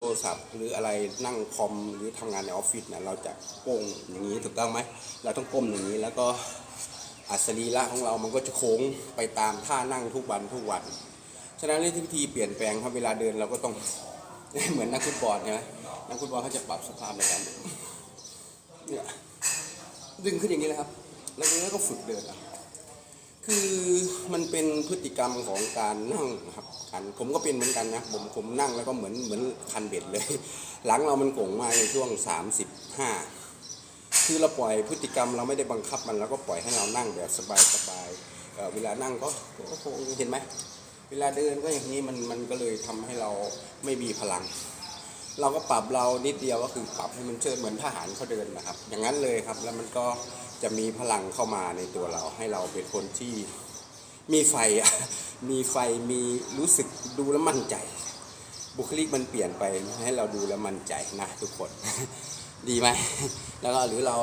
โทรศัพท์หรืออะไรนั่งคอมหรือทำงานในออฟฟิศเนี่ยเราจะโก้งอย่างนี้ถูกต้องไหมเราต้องก้มอย่างนี้แล้วก็อัศรีระของเรามันก็จะโค้งไปตามท่านั่งทุกวันทุกวัน ฉะนั้นในวิธีเปลี่ยนแปลงครับเวลาเดินเราก็ต้องเหมือนนักฟุตบอลใช่ไหมนักฟุตบอลเขาจะปรับสภาพในการเดินเนี่ยดึงขึ้นอย่างนี้เลยครับ แล้วก็ฝึกเดินเอาคือ มันเป็นพฤติกรรมของการนั่งครับการผมก็เป็นเหมือนกันนะผมผมนั่งแล้วก็เหมือนเหมือนคันเบ็ดเลย หลังเรามันโก่งมาในช่วง 35 คือเราปล่อยพฤติกรรมเราไม่ได้บังคับมันเราก็ปล่อยให้เรานั่งแบบสบายๆเอ่อเวลานั่งก็คงเห็นไหมเวลาเดินก็อย่างนี้มันมันก็เลยทำให้เราไม่มีพลัง เราก็ปรับเรานิดเดียวก็คือปรับให้มันเชิดเหมือนทหารเขาเดินนะครับ อย่างนั้นเลยครับแล้วมันก็จะมีพลังเข้ามาในตัวเราให้เราเป็นคนที่ มีไฟอะมีไฟมีรู้สึกดูแล้วมั่นใจ บุคลิกมันเปลี่ยนไปให้เราดูแล้วมั่นใจนะทุกคน ดีไหมแล้วก็หรือเรา